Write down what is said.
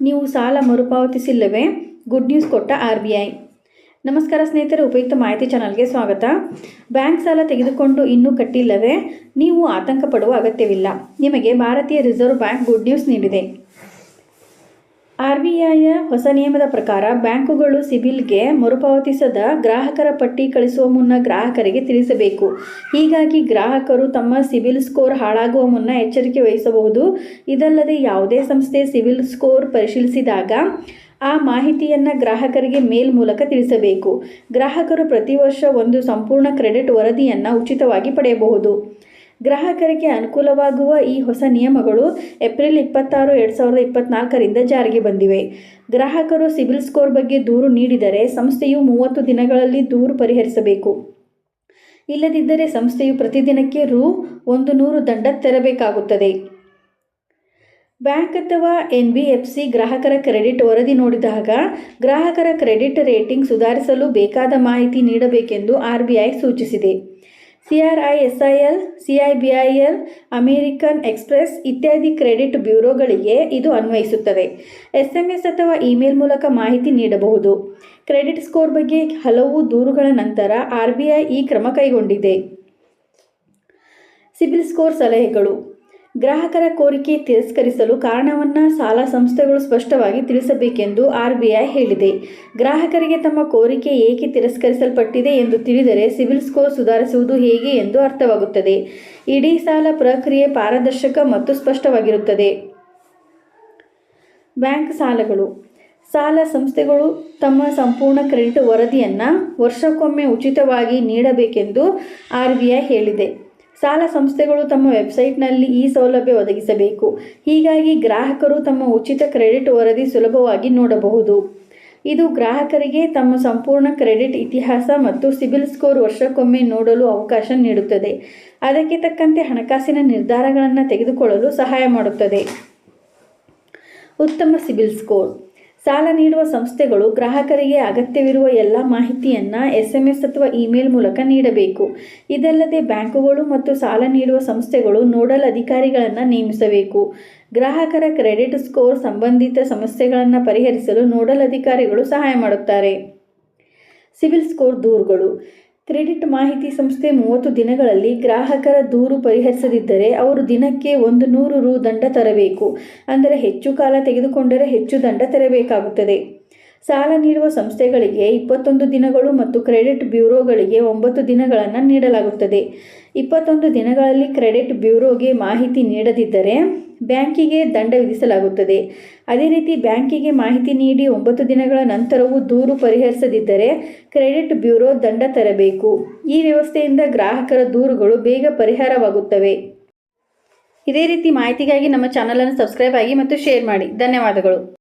ನೀವು ಸಾಲ ಮರುಪಾವತಿಸಿಲ್ಲವೇ? ಗುಡ್ ನ್ಯೂಸ್ ಕೊಟ್ಟ ಆರ್ ಬಿ ಐ. ನಮಸ್ಕಾರ ಸ್ನೇಹಿತರೆ, ಉಪಯುಕ್ತ ಮಾಹಿತಿ ಚಾನಲ್ಗೆ ಸ್ವಾಗತ. ಬ್ಯಾಂಕ್ ಸಾಲ ತೆಗೆದುಕೊಂಡು ಇನ್ನೂ ಕಟ್ಟಿಲ್ಲವೇ? ನೀವು ಆತಂಕ ಪಡುವ ಅಗತ್ಯವಿಲ್ಲ. ನಿಮಗೆ ಭಾರತೀಯ ರಿಸರ್ವ್ ಬ್ಯಾಂಕ್ ಗುಡ್ ನ್ಯೂಸ್ ನೀಡಿದೆ. ಆರ್ ಬಿ ಐಯ ಹೊಸ ನಿಯಮದ ಪ್ರಕಾರ ಬ್ಯಾಂಕುಗಳು ಸಿಬಿಲ್ಗೆ ಮರುಪಾವತಿಸದ ಗ್ರಾಹಕರ ಪಟ್ಟಿ ಕಳಿಸುವ ಮುನ್ನ ಗ್ರಾಹಕರಿಗೆ ತಿಳಿಸಬೇಕು. ಹೀಗಾಗಿ ಗ್ರಾಹಕರು ತಮ್ಮ ಸಿಬಿಲ್ ಸ್ಕೋರ್ ಹಾಳಾಗುವ ಮುನ್ನ ಎಚ್ಚರಿಕೆ ವಹಿಸಬಹುದು. ಇದಲ್ಲದೆ ಯಾವುದೇ ಸಂಸ್ಥೆ ಸಿಬಿಲ್ ಸ್ಕೋರ್ ಪರಿಶೀಲಿಸಿದಾಗ ಆ ಮಾಹಿತಿಯನ್ನು ಗ್ರಾಹಕರಿಗೆ ಮೇಲ್ ಮೂಲಕ ತಿಳಿಸಬೇಕು. ಗ್ರಾಹಕರು ಪ್ರತಿ ವರ್ಷ ಒಂದು ಸಂಪೂರ್ಣ ಕ್ರೆಡಿಟ್ ವರದಿಯನ್ನು ಉಚಿತವಾಗಿ ಪಡೆಯಬಹುದು. ಗ್ರಾಹಕರಿಗೆ ಅನುಕೂಲವಾಗುವ ಈ ಹೊಸ ನಿಯಮಗಳು ಏಪ್ರಿಲ್ ಇಪ್ಪತ್ತಾರು, ಎರಡು ಸಾವಿರದ ಇಪ್ಪತ್ತ್ನಾಲ್ಕರಿಂದ ಜಾರಿಗೆ ಬಂದಿವೆ. ಗ್ರಾಹಕರು ಸಿಬಿಲ್ ಸ್ಕೋರ್ ಬಗ್ಗೆ ದೂರು ನೀಡಿದರೆ ಸಂಸ್ಥೆಯು ಮೂವತ್ತು ದಿನಗಳಲ್ಲಿ ದೂರು ಪರಿಹರಿಸಬೇಕು. ಇಲ್ಲದಿದ್ದರೆ ಸಂಸ್ಥೆಯು ಪ್ರತಿದಿನಕ್ಕೆ ರು. ಒಂದು ನೂರು ದಂಡ ತೆರಬೇಕಾಗುತ್ತದೆ. ಬ್ಯಾಂಕ್ ಅಥವಾ ಎನ್ ಬಿ ಎಫ್ ಸಿ ಗ್ರಾಹಕರ ಕ್ರೆಡಿಟ್ ವರದಿ ನೋಡಿದಾಗ ಗ್ರಾಹಕರ ಕ್ರೆಡಿಟ್ ರೇಟಿಂಗ್ ಸುಧಾರಿಸಲು ಬೇಕಾದ ಮಾಹಿತಿ ನೀಡಬೇಕೆಂದು ಆರ್ ಬಿ ಐ ಸೂಚಿಸಿದೆ. C R I S I L C I B I L American Express ಇತ್ಯಾದಿ ಕ್ರೆಡಿಟ್ ಬ್ಯೂರೋಗಳಿಗೆ ಇದು ಅನ್ವಯಿಸುತ್ತದೆ. ಎಸ್ ಎಂ ಎಸ್ ಅಥವಾ ಇಮೇಲ್ ಮೂಲಕ ಮಾಹಿತಿ ನೀಡಬಹುದು. ಕ್ರೆಡಿಟ್ ಸ್ಕೋರ್ ಬಗ್ಗೆ ಹಲವು ದೂರುಗಳ ನಂತರ ಆರ್ ಈ ಕ್ರಮ ಕೈಗೊಂಡಿದೆ. ಸಿಬಿಲ್ ಸ್ಕೋರ್ ಸಲಹೆಗಳು. ಗ್ರಾಹಕರ ಕೋರಿಕೆ ತಿರಸ್ಕರಿಸಲು ಕಾರಣವನ್ನು ಸಾಲ ಸಂಸ್ಥೆಗಳು ಸ್ಪಷ್ಟವಾಗಿ ತಿಳಿಸಬೇಕೆಂದು ಆರ್ಬಿಐ ಹೇಳಿದೆ. ಗ್ರಾಹಕರಿಗೆ ತಮ್ಮ ಕೋರಿಕೆ ಏಕೆ ತಿರಸ್ಕರಿಸಲ್ಪಟ್ಟಿದೆ ಎಂದು ತಿಳಿದರೆ ಸಿವಿಲ್ ಸ್ಕೋರ್ ಸುಧಾರಿಸುವುದು ಹೇಗೆ ಎಂದು ಅರ್ಥವಾಗುತ್ತದೆ. ಇಡೀ ಸಾಲ ಪ್ರಕ್ರಿಯೆ ಪಾರದರ್ಶಕ ಮತ್ತು ಸ್ಪಷ್ಟವಾಗಿರುತ್ತದೆ. ಬ್ಯಾಂಕ್ ಸಾಲಗಳು. ಸಾಲ ಸಂಸ್ಥೆಗಳು ತಮ್ಮ ಸಂಪೂರ್ಣ ಕ್ರೆಡಿಟ್ ವರದಿಯನ್ನು ವರ್ಷಕ್ಕೊಮ್ಮೆ ಉಚಿತವಾಗಿ ನೀಡಬೇಕೆಂದು ಆರ್ ಬಿ ಐ ಹೇಳಿದೆ. ಸಾಲ ಸಂಸ್ಥೆಗಳು ತಮ್ಮ ವೆಬ್ಸೈಟ್ನಲ್ಲಿ ಈ ಸೌಲಭ್ಯ ಒದಗಿಸಬೇಕು. ಹೀಗಾಗಿ ಗ್ರಾಹಕರು ತಮ್ಮ ಉಚಿತ ಕ್ರೆಡಿಟ್ ವರದಿ ಸುಲಭವಾಗಿ ನೋಡಬಹುದು. ಇದು ಗ್ರಾಹಕರಿಗೆ ತಮ್ಮ ಸಂಪೂರ್ಣ ಕ್ರೆಡಿಟ್ ಇತಿಹಾಸ ಮತ್ತು ಸಿಬಿಲ್ ಸ್ಕೋರ್ ವರ್ಷಕ್ಕೊಮ್ಮೆ ನೋಡಲು ಅವಕಾಶ ನೀಡುತ್ತದೆ. ಅದಕ್ಕೆ ತಕ್ಕಂತೆ ಹಣಕಾಸಿನ ನಿರ್ಧಾರಗಳನ್ನು ತೆಗೆದುಕೊಳ್ಳಲು ಸಹಾಯ ಮಾಡುತ್ತದೆ. ಉತ್ತಮ ಸಿಬಿಲ್ ಸ್ಕೋರ್. ಸಾಲ ನೀಡುವ ಸಂಸ್ಥೆಗಳು ಗ್ರಾಹಕರಿಗೆ ಅಗತ್ಯವಿರುವ ಎಲ್ಲ ಮಾಹಿತಿಯನ್ನು ಎಸ್ ಅಥವಾ ಇಮೇಲ್ ಮೂಲಕ ನೀಡಬೇಕು. ಇದಲ್ಲದೆ ಬ್ಯಾಂಕುಗಳು ಮತ್ತು ಸಾಲ ನೀಡುವ ಸಂಸ್ಥೆಗಳು ನೋಡಲ್ ಅಧಿಕಾರಿಗಳನ್ನು ನೇಮಿಸಬೇಕು. ಗ್ರಾಹಕರ ಕ್ರೆಡಿಟ್ ಸ್ಕೋರ್ ಸಂಬಂಧಿತ ಸಮಸ್ಯೆಗಳನ್ನು ಪರಿಹರಿಸಲು ನೋಡಲ್ ಅಧಿಕಾರಿಗಳು ಸಹಾಯ ಮಾಡುತ್ತಾರೆ. ಸಿವಿಲ್ ಸ್ಕೋರ್ ದೂರುಗಳು. ಕ್ರೆಡಿಟ್ ಮಾಹಿತಿ ಸಂಸ್ಥೆ ಮೂವತ್ತು ದಿನಗಳಲ್ಲಿ ಗ್ರಾಹಕರ ದೂರು ಪರಿಹರಿಸದಿದ್ದರೆ ಅವರು ದಿನಕ್ಕೆ ಒಂದು ನೂರು ರು ದಂಡ ತರಬೇಕು. ಅಂದರೆ ಹೆಚ್ಚು ಕಾಲ ತೆಗೆದುಕೊಂಡರೆ ಹೆಚ್ಚು ದಂಡ ತೆರಬೇಕಾಗುತ್ತದೆ. ಸಾಲ ನೀಡುವ ಸಂಸ್ಥೆಗಳಿಗೆ ಇಪ್ಪತ್ತೊಂದು ದಿನಗಳು ಮತ್ತು ಕ್ರೆಡಿಟ್ ಬ್ಯೂರೋಗಳಿಗೆ ಒಂಬತ್ತು ದಿನಗಳನ್ನು ನೀಡಲಾಗುತ್ತದೆ. ಇಪ್ಪತ್ತೊಂದು ದಿನಗಳಲ್ಲಿ ಕ್ರೆಡಿಟ್ ಬ್ಯೂರೋಗೆ ಮಾಹಿತಿ ನೀಡದಿದ್ದರೆ ಬ್ಯಾಂಕಿಗೆ ದಂಡ ವಿಧಿಸಲಾಗುತ್ತದೆ. ಅದೇ ರೀತಿ ಬ್ಯಾಂಕಿಗೆ ಮಾಹಿತಿ ನೀಡಿ ಒಂಬತ್ತು ದಿನಗಳ ನಂತರವೂ ದೂರು ಪರಿಹರಿಸದಿದ್ದರೆ ಕ್ರೆಡಿಟ್ ಬ್ಯೂರೋ ದಂಡ ತರಬೇಕು. ಈ ವ್ಯವಸ್ಥೆಯಿಂದ ಗ್ರಾಹಕರ ದೂರುಗಳು ಬೇಗ ಪರಿಹಾರವಾಗುತ್ತವೆ. ಇದೇ ರೀತಿ ಮಾಹಿತಿಗಾಗಿ ನಮ್ಮ ಚಾನಲನ್ನು ಸಬ್ಸ್ಕ್ರೈಬ್ ಆಗಿ ಮತ್ತು ಶೇರ್ ಮಾಡಿ. ಧನ್ಯವಾದಗಳು.